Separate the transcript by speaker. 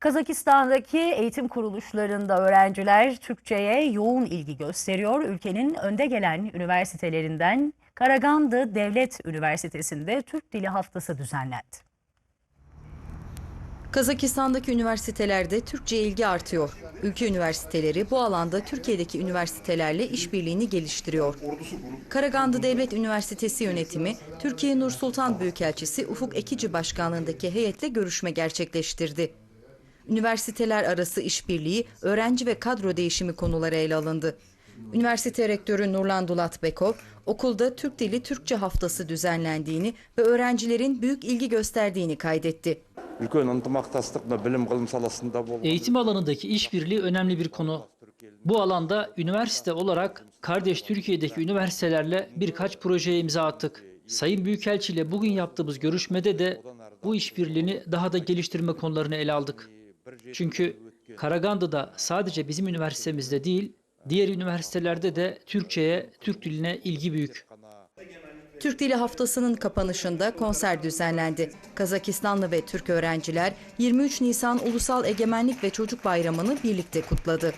Speaker 1: Kazakistan'daki eğitim kuruluşlarında öğrenciler Türkçe'ye yoğun ilgi gösteriyor. Ülkenin önde gelen üniversitelerinden Karagandı Devlet Üniversitesi'nde Türk Dili Haftası düzenlendi.
Speaker 2: Kazakistan'daki üniversitelerde Türkçe ilgi artıyor. Ülke üniversiteleri bu alanda Türkiye'deki üniversitelerle işbirliğini geliştiriyor. Karagandı Devlet Üniversitesi yönetimi, Türkiye Nur Sultan Büyükelçisi Ufuk Ekici başkanlığındaki heyetle görüşme gerçekleştirdi üniversiteler arası işbirliği, öğrenci ve kadro değişimi konuları ele alındı. Üniversite rektörü Nurlan Dulat Bekov, okulda Türk Dili Türkçe Haftası düzenlendiğini ve öğrencilerin büyük ilgi gösterdiğini kaydetti.
Speaker 3: Eğitim alanındaki işbirliği önemli bir konu. Bu alanda üniversite olarak kardeş Türkiye'deki üniversitelerle birkaç projeye imza attık. Sayın Büyükelçi ile bugün yaptığımız görüşmede de bu işbirliğini daha da geliştirme konularını ele aldık. Çünkü Karagandı'da sadece bizim üniversitemizde değil, diğer üniversitelerde de Türkçe'ye, Türk diline ilgi büyük.
Speaker 2: Türk Dili Haftası'nın kapanışında konser düzenlendi. Kazakistanlı ve Türk öğrenciler 23 Nisan Ulusal Egemenlik ve Çocuk Bayramı'nı birlikte kutladı.